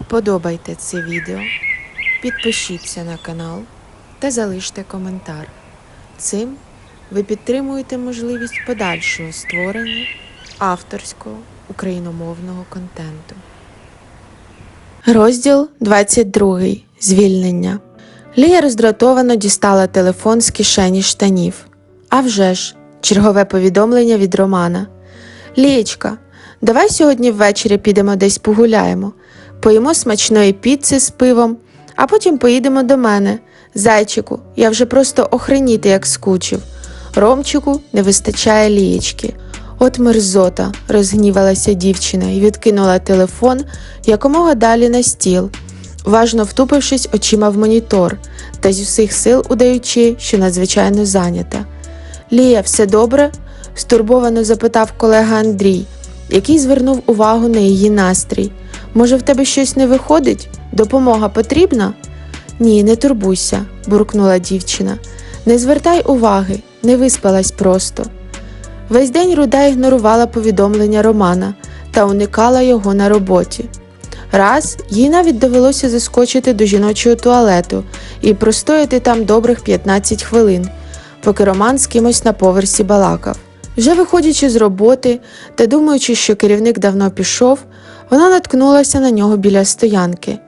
Вподобайте це відео, підпишіться на канал та залиште коментар. Цим ви підтримуєте можливість подальшого створення авторського україномовного контенту. Розділ 22. Звільнення. Лія роздратовано дістала телефон з кишені штанів. А вже ж, чергове повідомлення від Романа. Лієчка, давай сьогодні ввечері підемо десь погуляємо, поїмо смачної піци з пивом, а потім поїдемо до мене. Зайчику, я вже просто охреніти як скучив. Ромчику не вистачає лієчки. От мерзота, розгнівалася дівчина і відкинула телефон якомога далі на стіл, важно втупившись очима в монітор та з усіх сил удаючи, що надзвичайно зайнята. Лія, все добре? стурбовано запитав колега Андрій, який звернув увагу на її настрій. Може, в тебе щось не виходить? Допомога потрібна? Ні, не турбуйся, буркнула дівчина. Не звертай уваги, не виспалась просто. Весь день руда ігнорувала повідомлення Романа та уникала його на роботі. Раз їй навіть довелося заскочити до жіночого туалету і простояти там добрих 15 хвилин, поки Роман з кимось на поверсі балакав. Вже виходячи з роботи та думаючи, що керівник давно пішов, вона наткнулася на нього біля стоянки.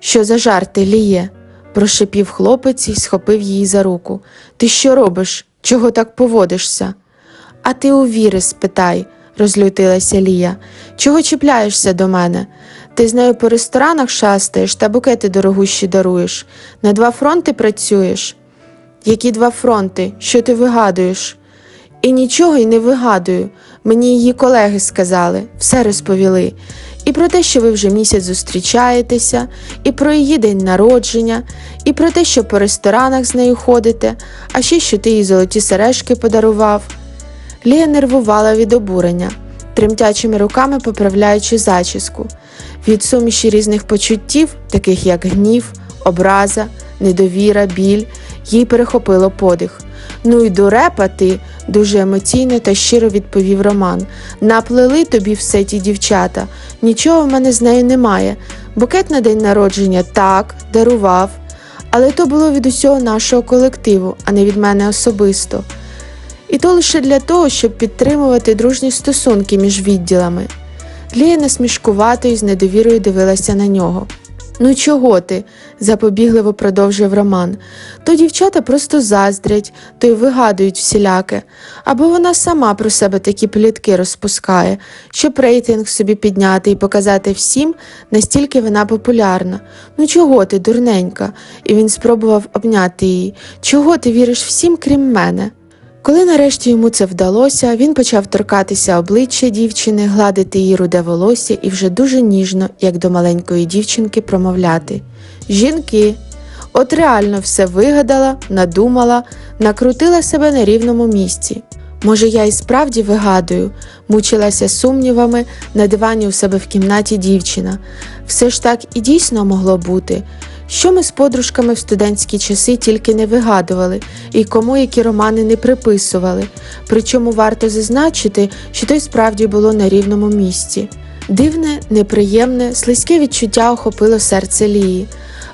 Що за жарти ліє? прошипів хлопець і схопив її за руку. Ти що робиш? Чого так поводишся? А ти у віри спитай, розлютилася Лія. Чого чіпляєшся до мене? Ти з нею по ресторанах шастаєш та букети дорогущі даруєш. На два фронти працюєш? Які два фронти? Що ти вигадуєш? І нічого й не вигадую. Мені її колеги сказали, все розповіли. І про те, що ви вже місяць зустрічаєтеся, і про її день народження, і про те, що по ресторанах з нею ходите, а ще що ти їй золоті сережки подарував. Лія нервувала від обурення, тремтячими руками поправляючи зачіску. Від суміші різних почуттів, таких як гнів, образа, недовіра, біль, їй перехопило подих. Ну й дурепа ти, дуже емоційно та щиро відповів Роман. Наплели тобі все ті дівчата. Нічого в мене з нею немає. Букет на день народження так, дарував. Але то було від усього нашого колективу, а не від мене особисто. І то лише для того, щоб підтримувати дружні стосунки між відділами. Лія насмішкувато і з недовірою дивилася на нього. Ну чого ти? запобігливо продовжив Роман. То дівчата просто заздрять, то й вигадують всіляке, або вона сама про себе такі плітки розпускає, щоб рейтинг собі підняти і показати всім, настільки вона популярна. Ну чого ти, дурненька? І він спробував обняти її. Чого ти віриш всім, крім мене? Коли нарешті йому це вдалося, він почав торкатися обличчя дівчини, гладити її руде волосся і вже дуже ніжно, як до маленької дівчинки, промовляти Жінки, от реально все вигадала, надумала, накрутила себе на рівному місці. Може, я і справді вигадую, мучилася сумнівами на дивані у себе в кімнаті дівчина. Все ж так і дійсно могло бути. Що ми з подружками в студентські часи тільки не вигадували і кому які романи не приписували, причому варто зазначити, що то й справді було на рівному місці. Дивне, неприємне, слизьке відчуття охопило серце Лії.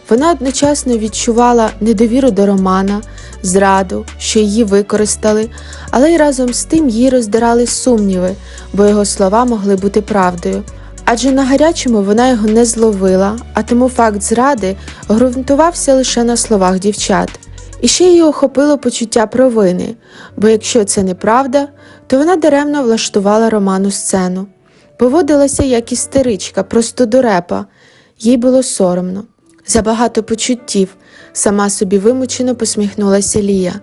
Вона одночасно відчувала недовіру до Романа, зраду, що її використали, але й разом з тим її роздирали сумніви, бо його слова могли бути правдою. Адже на гарячому вона його не зловила, а тому факт зради ґрунтувався лише на словах дівчат. І ще її охопило почуття провини, бо якщо це неправда, то вона даремно влаштувала Роману сцену. Поводилася як істеричка, просто дурепа. Їй було соромно. Забагато почуттів, сама собі вимучено посміхнулася Лія.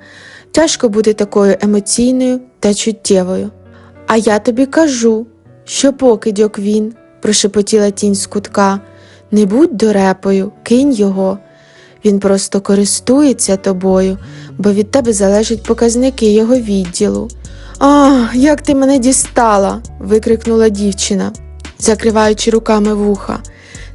Тяжко бути такою емоційною та чуттєвою. А я тобі кажу, що покидьок він, прошепотіла тінь з кутка. Не будь дурепою, кинь його. Він просто користується тобою, бо від тебе залежать показники його відділу. А, як ти мене дістала. викрикнула дівчина, закриваючи руками вуха.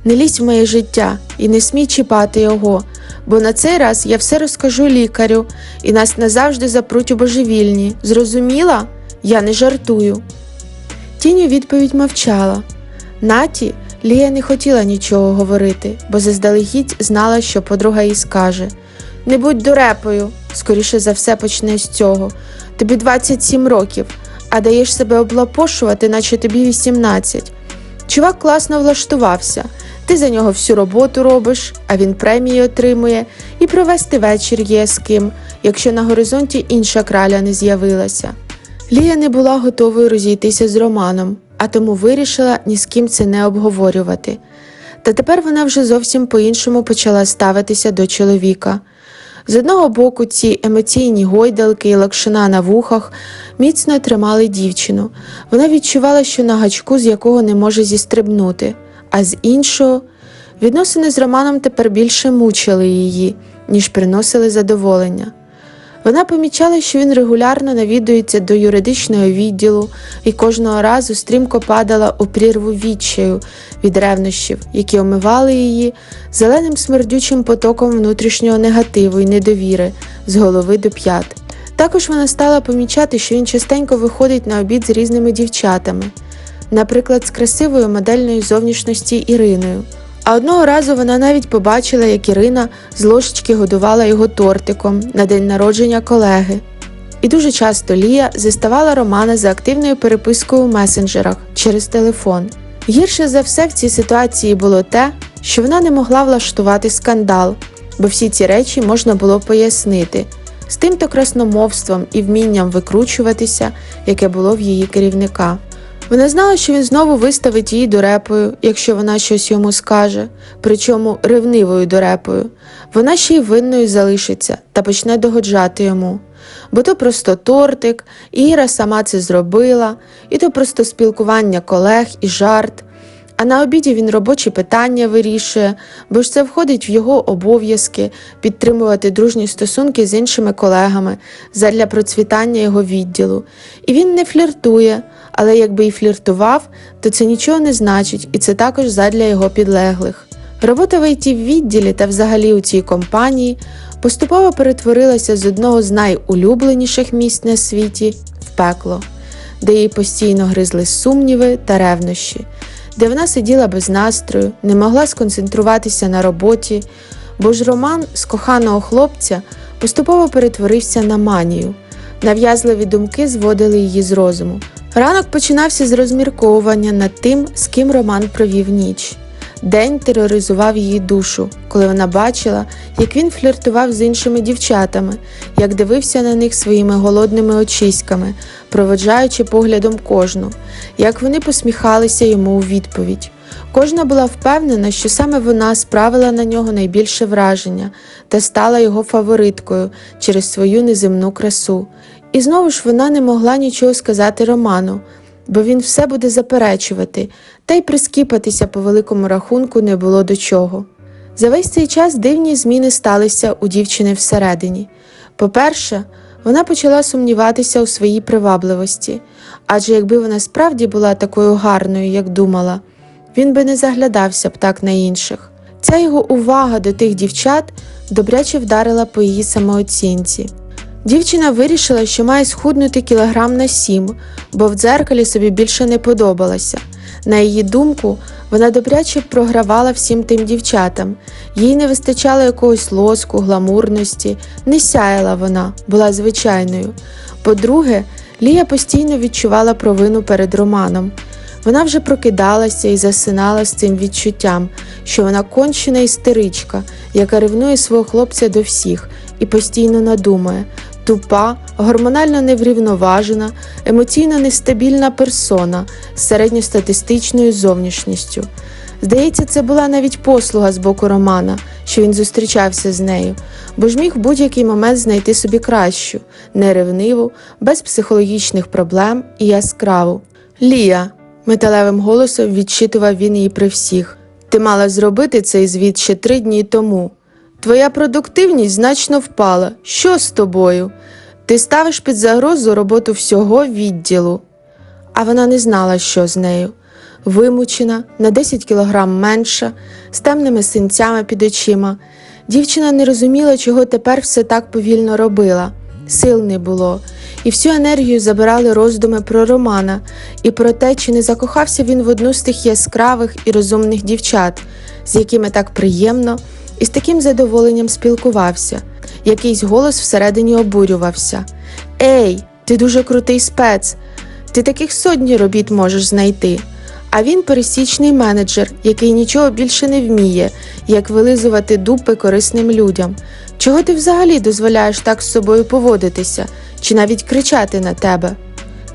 Не лізь в моє життя і не смій чіпати його, бо на цей раз я все розкажу лікарю, і нас назавжди запруть у божевільні. Зрозуміла? Я не жартую. Тінь у відповідь мовчала. Наті, Лія не хотіла нічого говорити, бо заздалегідь знала, що подруга їй скаже: Не будь дурепою, скоріше за все почне з цього. Тобі 27 років, а даєш себе облапошувати, наче тобі 18. Чувак класно влаштувався. Ти за нього всю роботу робиш, а він премії отримує, і провести вечір є з ким, якщо на горизонті інша краля не з'явилася. Лія не була готовою розійтися з Романом, а тому вирішила ні з ким це не обговорювати. Та тепер вона вже зовсім по-іншому почала ставитися до чоловіка. З одного боку, ці емоційні гойдалки і лакшина на вухах міцно тримали дівчину. Вона відчувала, що на гачку, з якого не може зістрибнути, а з іншого, відносини з Романом тепер більше мучили її, ніж приносили задоволення. Вона помічала, що він регулярно навідується до юридичного відділу і кожного разу стрімко падала у прірву відчаю від ревнощів, які омивали її зеленим смердючим потоком внутрішнього негативу і недовіри з голови до п'ят. Також вона стала помічати, що він частенько виходить на обід з різними дівчатами, наприклад, з красивою модельної зовнішності Іриною. А одного разу вона навіть побачила, як Ірина з ложечки годувала його тортиком на день народження колеги. І дуже часто Лія заставала Романа за активною перепискою у месенджерах через телефон. Гірше за все в цій ситуації було те, що вона не могла влаштувати скандал, бо всі ці речі можна було пояснити з тим то красномовством і вмінням викручуватися, яке було в її керівника. Вона знала, що він знову виставить її дурепою, якщо вона щось йому скаже, причому ревнивою дурепою. Вона ще й винною залишиться та почне догоджати йому. Бо то просто тортик, і Іра сама це зробила, і то просто спілкування колег і жарт. А на обіді він робочі питання вирішує, бо ж це входить в його обов'язки підтримувати дружні стосунки з іншими колегами задля процвітання його відділу. І він не фліртує, але якби і фліртував, то це нічого не значить, і це також задля його підлеглих. Робота в it відділі та взагалі у цій компанії поступово перетворилася з одного з найулюбленіших місць на світі в пекло, де її постійно гризли сумніви та ревнощі, де вона сиділа без настрою, не могла сконцентруватися на роботі, бо ж роман з коханого хлопця поступово перетворився на манію. Нав'язливі думки зводили її з розуму. Ранок починався з розмірковування над тим, з ким Роман провів ніч. День тероризував її душу, коли вона бачила, як він фліртував з іншими дівчатами, як дивився на них своїми голодними очиськами, проводжаючи поглядом кожну, як вони посміхалися йому у відповідь. Кожна була впевнена, що саме вона справила на нього найбільше враження та стала його фавориткою через свою неземну красу. І знову ж вона не могла нічого сказати Роману, бо він все буде заперечувати, та й прискіпатися по великому рахунку не було до чого. За весь цей час дивні зміни сталися у дівчини всередині. По-перше, вона почала сумніватися у своїй привабливості, адже якби вона справді була такою гарною, як думала, він би не заглядався б так на інших. Ця його увага до тих дівчат добряче вдарила по її самооцінці. Дівчина вирішила, що має схуднути кілограм на сім, бо в дзеркалі собі більше не подобалася. На її думку, вона добряче програвала всім тим дівчатам. Їй не вистачало якогось лоску, гламурності, не сяяла вона, була звичайною. По-друге, Лія постійно відчувала провину перед Романом. Вона вже прокидалася і засинала з цим відчуттям, що вона кончена істеричка, яка ревнує свого хлопця до всіх і постійно надумає тупа, гормонально неврівноважена, емоційно нестабільна персона з середньостатистичною зовнішністю. Здається, це була навіть послуга з боку Романа, що він зустрічався з нею, бо ж міг в будь-який момент знайти собі кращу, неревниву, без психологічних проблем і яскраву. Лія, металевим голосом відчитував він її при всіх. Ти мала зробити цей звіт ще три дні тому. Твоя продуктивність значно впала. Що з тобою? Ти ставиш під загрозу роботу всього відділу. А вона не знала, що з нею. Вимучена, на 10 кілограм менша, з темними синцями під очима. Дівчина не розуміла, чого тепер все так повільно робила. сил не було, і всю енергію забирали роздуми про Романа і про те, чи не закохався він в одну з тих яскравих і розумних дівчат, з якими так приємно і з таким задоволенням спілкувався. Якийсь голос всередині обурювався. Ей, ти дуже крутий спец. Ти таких сотні робіт можеш знайти. А він пересічний менеджер, який нічого більше не вміє, як вилизувати дупи корисним людям. Чого ти взагалі дозволяєш так з собою поводитися, чи навіть кричати на тебе?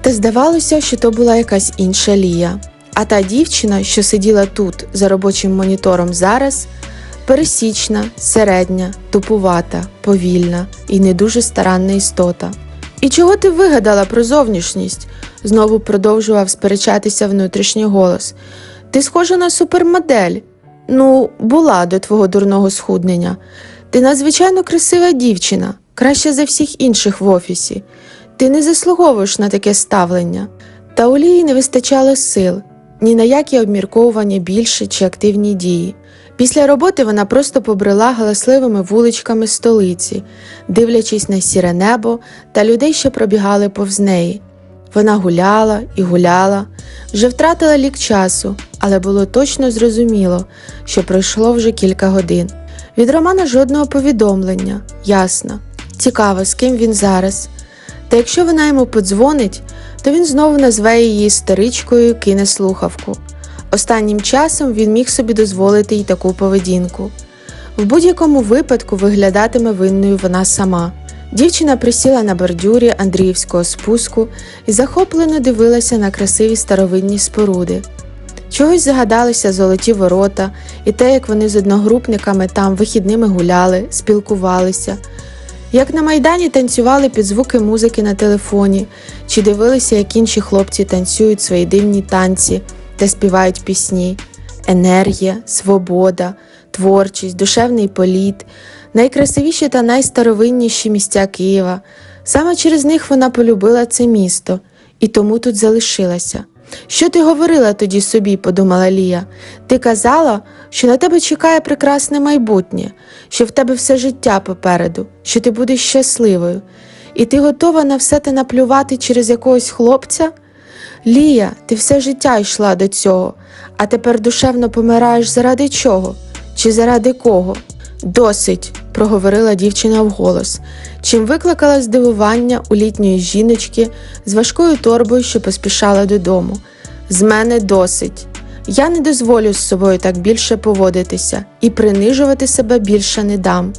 Та здавалося, що то була якась інша Лія. А та дівчина, що сиділа тут за робочим монітором зараз, пересічна, середня, тупувата, повільна і не дуже старанна істота. І чого ти вигадала про зовнішність? знову продовжував сперечатися внутрішній голос. Ти схожа на супермодель. Ну, була до твого дурного схуднення. Ти надзвичайно красива дівчина, краща за всіх інших в офісі. Ти не заслуговуєш на таке ставлення. Та у Лії не вистачало сил, ні на які обмірковування більше чи активні дії. Після роботи вона просто побрела галасливими вуличками столиці, дивлячись на сіре небо та людей, що пробігали повз неї. Вона гуляла і гуляла, вже втратила лік часу, але було точно зрозуміло, що пройшло вже кілька годин. Від Романа жодного повідомлення, ясно. Цікаво, з ким він зараз. Та якщо вона йому подзвонить, то він знову назве її старичкою і кине слухавку. Останнім часом він міг собі дозволити й таку поведінку. В будь-якому випадку виглядатиме винною вона сама. Дівчина присіла на бордюрі Андріївського спуску і захоплено дивилася на красиві старовинні споруди. Чогось загадалися золоті ворота і те, як вони з одногрупниками там вихідними гуляли, спілкувалися, як на майдані танцювали під звуки музики на телефоні, чи дивилися, як інші хлопці танцюють свої дивні танці та співають пісні. Енергія, свобода, творчість, душевний політ, найкрасивіші та найстаровинніші місця Києва. Саме через них вона полюбила це місто і тому тут залишилася. Що ти говорила тоді собі, подумала Лія. Ти казала, що на тебе чекає прекрасне майбутнє, що в тебе все життя попереду, що ти будеш щасливою, і ти готова на все те наплювати через якогось хлопця? Лія, ти все життя йшла до цього, а тепер душевно помираєш заради чого? Чи заради кого? Досить, проговорила дівчина вголос, чим викликала здивування у літньої жіночки з важкою торбою, що поспішала додому. З мене досить. Я не дозволю з собою так більше поводитися і принижувати себе більше не дам.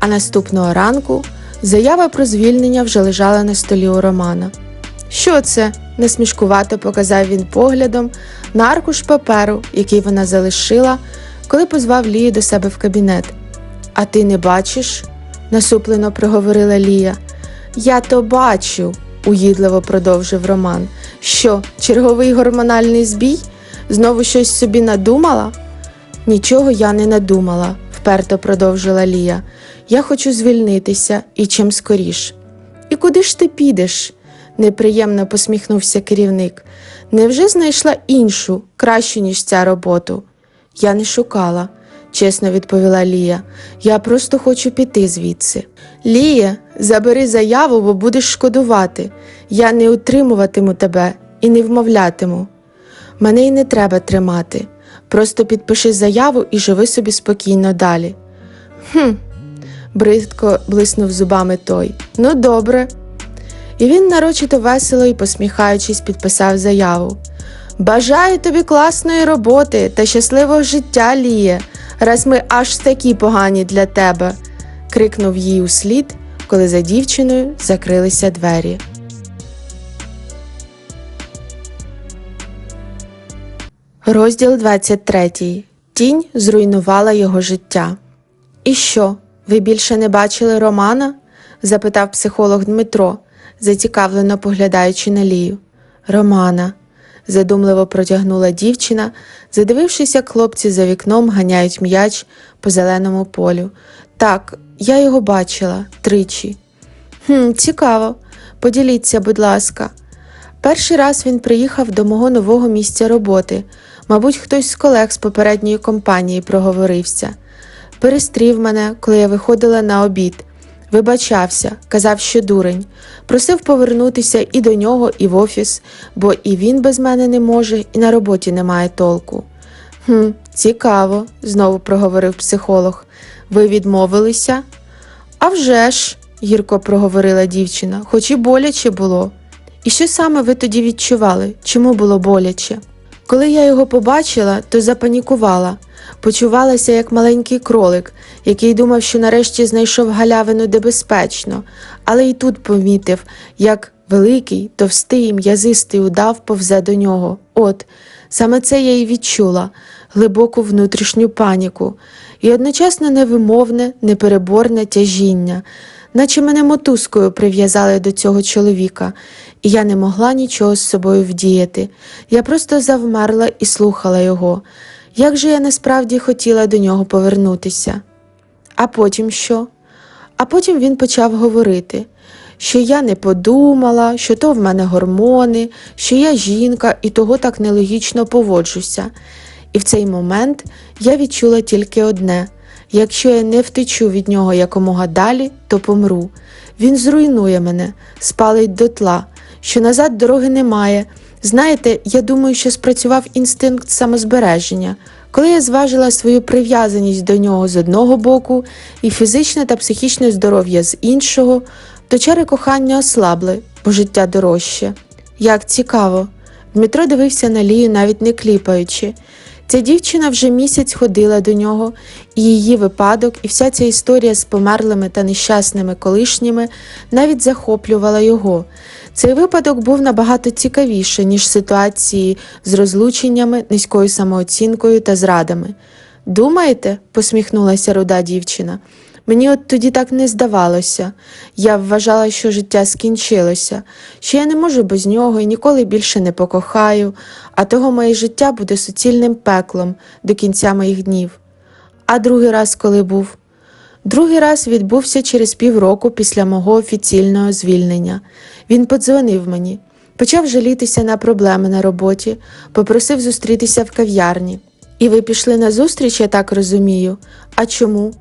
А наступного ранку заява про звільнення вже лежала на столі у Романа. Що це? насмішкувато показав він поглядом на аркуш паперу, який вона залишила, коли позвав Лію до себе в кабінет. А ти не бачиш? насуплено проговорила Лія. Я то бачу, уїдливо продовжив Роман. Що, черговий гормональний збій? Знову щось собі надумала? Нічого я не надумала, вперто продовжила Лія. Я хочу звільнитися і чим скоріш. І куди ж ти підеш? Неприємно посміхнувся керівник. Невже знайшла іншу, кращу, ніж ця роботу? Я не шукала, чесно відповіла Лія. Я просто хочу піти звідси. Лія, забери заяву, бо будеш шкодувати. Я не утримуватиму тебе і не вмовлятиму. Мене й не треба тримати. Просто підпиши заяву і живи собі спокійно далі. Хм, бридко блиснув зубами той. Ну, добре. І він нарочито весело і посміхаючись підписав заяву. Бажаю тобі класної роботи та щасливого життя, Ліє, раз ми аж такі погані для тебе, крикнув їй услід, коли за дівчиною закрилися двері. Розділ 23. Тінь зруйнувала його життя. І що, ви більше не бачили Романа? запитав психолог Дмитро, зацікавлено поглядаючи на Лію. Романа, задумливо протягнула дівчина, задивившись, як хлопці за вікном ганяють м'яч по зеленому полю. Так, я його бачила тричі. Хм, цікаво. Поділіться, будь ласка. Перший раз він приїхав до мого нового місця роботи. Мабуть, хтось з колег з попередньої компанії проговорився. Перестрів мене, коли я виходила на обід, Вибачався, казав, що дурень, просив повернутися і до нього, і в офіс, бо і він без мене не може, і на роботі немає толку. Хм, цікаво, знову проговорив психолог. Ви відмовилися? «А вже ж», – гірко проговорила дівчина, хоч і боляче було. І що саме ви тоді відчували? Чому було боляче? Коли я його побачила, то запанікувала, почувалася як маленький кролик, який думав, що нарешті знайшов галявину де безпечно, але й тут помітив, як великий, товстий, м'язистий удав повзе до нього. От, саме це я й відчула глибоку внутрішню паніку і одночасно невимовне, непереборне тяжіння, наче мене мотузкою прив'язали до цього чоловіка, і я не могла нічого з собою вдіяти. Я просто завмерла і слухала його. Як же я насправді хотіла до нього повернутися? А потім що? А потім він почав говорити, що я не подумала, що то в мене гормони, що я жінка і того так нелогічно поводжуся. І в цей момент я відчула тільки одне: якщо я не втечу від нього якомога далі, то помру. Він зруйнує мене, спалить дотла, що назад дороги немає. Знаєте, я думаю, що спрацював інстинкт самозбереження. Коли я зважила свою прив'язаність до нього з одного боку і фізичне та психічне здоров'я з іншого, то чари кохання ослабли, бо життя дорожче. Як цікаво. Дмитро дивився на Лію, навіть не кліпаючи. Ця дівчина вже місяць ходила до нього, і її випадок, і вся ця історія з померлими та нещасними колишніми навіть захоплювала його. Цей випадок був набагато цікавіше, ніж ситуації з розлученнями, низькою самооцінкою та зрадами. Думаєте? посміхнулася руда дівчина. Мені от тоді так не здавалося. Я вважала, що життя скінчилося, що я не можу без нього і ніколи більше не покохаю, а того моє життя буде суцільним пеклом до кінця моїх днів. А другий раз, коли був? Другий раз відбувся через півроку після мого офіційного звільнення. Він подзвонив мені, почав жалітися на проблеми на роботі, попросив зустрітися в кав'ярні. І ви пішли на зустріч, я так розумію. А чому?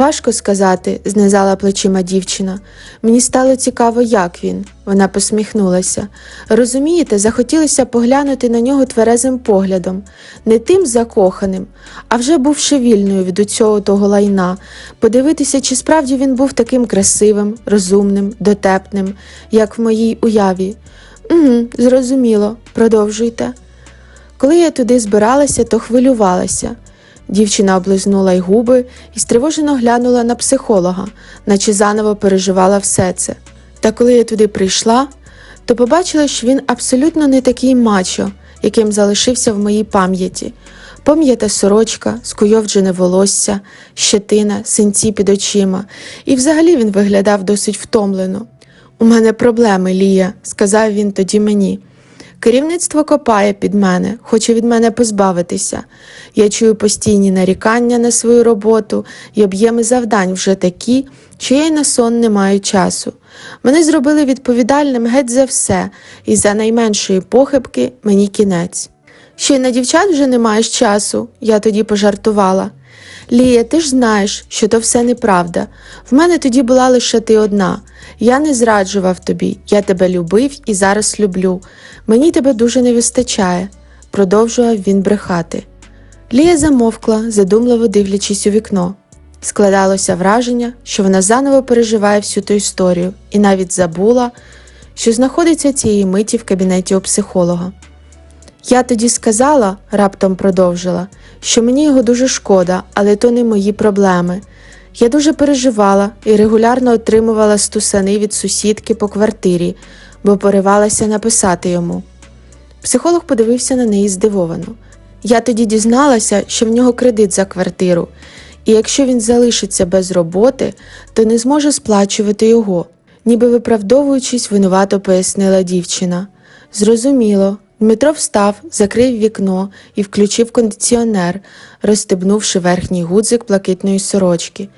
Важко сказати, знизала плечима дівчина. Мені стало цікаво, як він. Вона посміхнулася. Розумієте, захотілося поглянути на нього тверезим поглядом, не тим закоханим, а вже бувши вільною від усього того лайна, подивитися, чи справді він був таким красивим, розумним, дотепним, як в моїй уяві. Угу, зрозуміло, продовжуйте. Коли я туди збиралася, то хвилювалася. Дівчина облизнула й губи і стривожено глянула на психолога, наче заново переживала все це. Та коли я туди прийшла, то побачила, що він абсолютно не такий мачо, яким залишився в моїй пам'яті. Пом'ята сорочка, скуйовджене волосся, щетина, синці під очима, і взагалі він виглядав досить втомлено. У мене проблеми, Лія, сказав він тоді мені. Керівництво копає під мене, хоче від мене позбавитися. Я чую постійні нарікання на свою роботу і об'єми завдань вже такі, що я й на сон не маю часу. Мене зробили відповідальним геть за все, і за найменшої похибки мені кінець. Ще й на дівчат вже не маєш часу, я тоді пожартувала. Лія, ти ж знаєш, що то все неправда. В мене тоді була лише ти одна. Я не зраджував тобі, я тебе любив і зараз люблю. Мені тебе дуже не вистачає, продовжував він брехати. Лія замовкла, задумливо дивлячись у вікно. Складалося враження, що вона заново переживає всю ту історію і навіть забула, що знаходиться цієї миті в кабінеті у психолога. Я тоді сказала, раптом продовжила, що мені його дуже шкода, але то не мої проблеми. Я дуже переживала і регулярно отримувала стусани від сусідки по квартирі, бо поривалася написати йому. Психолог подивився на неї здивовано. Я тоді дізналася, що в нього кредит за квартиру, і якщо він залишиться без роботи, то не зможе сплачувати його, ніби виправдовуючись, винувато пояснила дівчина. Зрозуміло. Дмитро встав, закрив вікно і включив кондиціонер, розстебнувши верхній гудзик блакитної сорочки.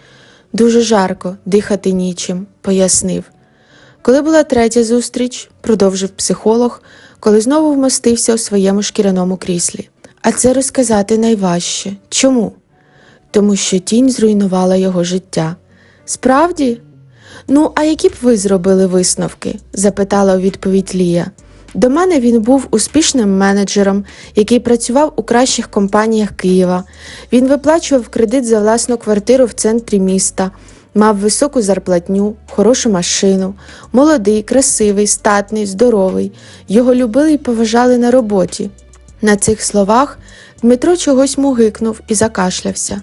Дуже жарко, дихати нічим, пояснив. Коли була третя зустріч, продовжив психолог, коли знову вмостився у своєму шкіряному кріслі. А це розказати найважче. Чому? Тому що тінь зруйнувала його життя. Справді, Ну, а які б ви зробили висновки? запитала у відповідь Лія. До мене він був успішним менеджером, який працював у кращих компаніях Києва. Він виплачував кредит за власну квартиру в центрі міста, мав високу зарплатню, хорошу машину, молодий, красивий, статний, здоровий. Його любили і поважали на роботі. На цих словах Дмитро чогось мугикнув і закашлявся.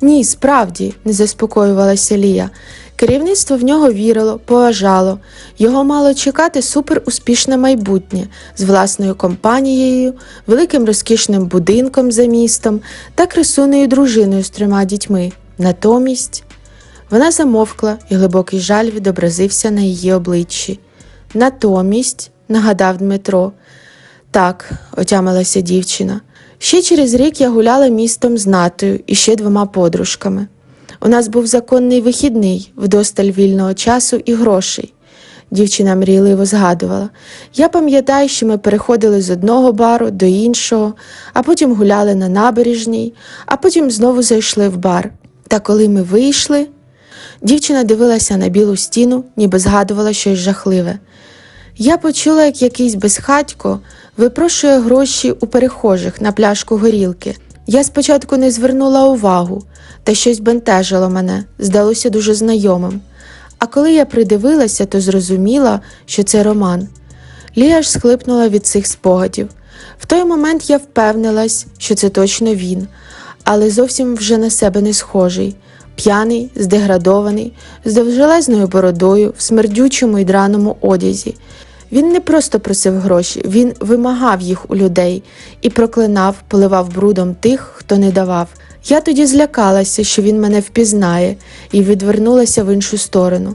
Ні, справді, не заспокоювалася Лія. Керівництво в нього вірило, поважало. Його мало чекати суперуспішне майбутнє з власною компанією, великим розкішним будинком за містом та красунею дружиною з трьома дітьми. Натомість вона замовкла, і глибокий жаль відобразився на її обличчі. Натомість, нагадав Дмитро, так, отямилася дівчина. Ще через рік я гуляла містом з Натою і ще двома подружками. У нас був законний вихідний, вдосталь вільного часу і грошей. Дівчина мрійливо згадувала. Я пам'ятаю, що ми переходили з одного бару до іншого, а потім гуляли на набережній, а потім знову зайшли в бар. Та коли ми вийшли, дівчина дивилася на білу стіну, ніби згадувала щось жахливе. Я почула, як якийсь безхатько випрошує гроші у перехожих на пляшку горілки. Я спочатку не звернула увагу, та щось бентежило мене, здалося дуже знайомим. А коли я придивилася, то зрозуміла, що це Роман. Лія ж схлипнула від цих спогадів. В той момент я впевнилась, що це точно він, але зовсім вже на себе не схожий. П'яний, здеградований, з довжелезною бородою, в смердючому й драному одязі. Він не просто просив гроші, він вимагав їх у людей і проклинав, поливав брудом тих, хто не давав. Я тоді злякалася, що він мене впізнає, і відвернулася в іншу сторону.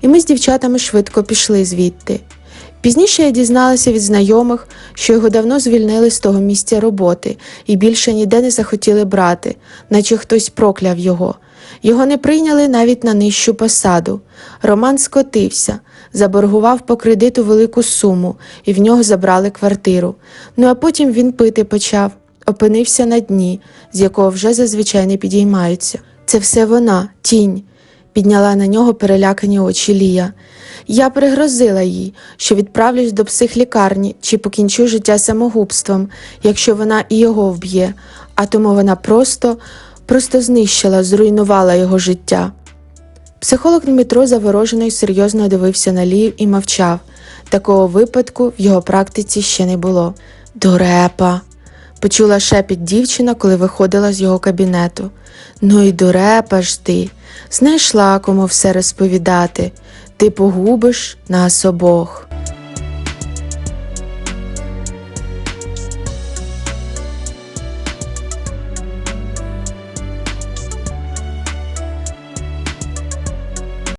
І ми з дівчатами швидко пішли звідти. Пізніше я дізналася від знайомих, що його давно звільнили з того місця роботи і більше ніде не захотіли брати, наче хтось прокляв його. Його не прийняли навіть на нижчу посаду. Роман скотився, заборгував по кредиту велику суму, і в нього забрали квартиру. Ну а потім він пити почав, опинився на дні, з якого вже зазвичай не підіймаються. Це все вона, тінь, підняла на нього перелякані очі Лія. Я пригрозила їй, що відправлюсь до психлікарні чи покінчу життя самогубством, якщо вона і його вб'є, а тому вона просто, просто знищила, зруйнувала його життя. Психолог Дмитро заворожено й серйозно дивився на Лію і мовчав. Такого випадку в його практиці ще не було. Дурепа. Почула шепіт дівчина, коли виходила з його кабінету. Ну і дурепа ж ти. Знайшла кому все розповідати. Ти погубиш нас обох.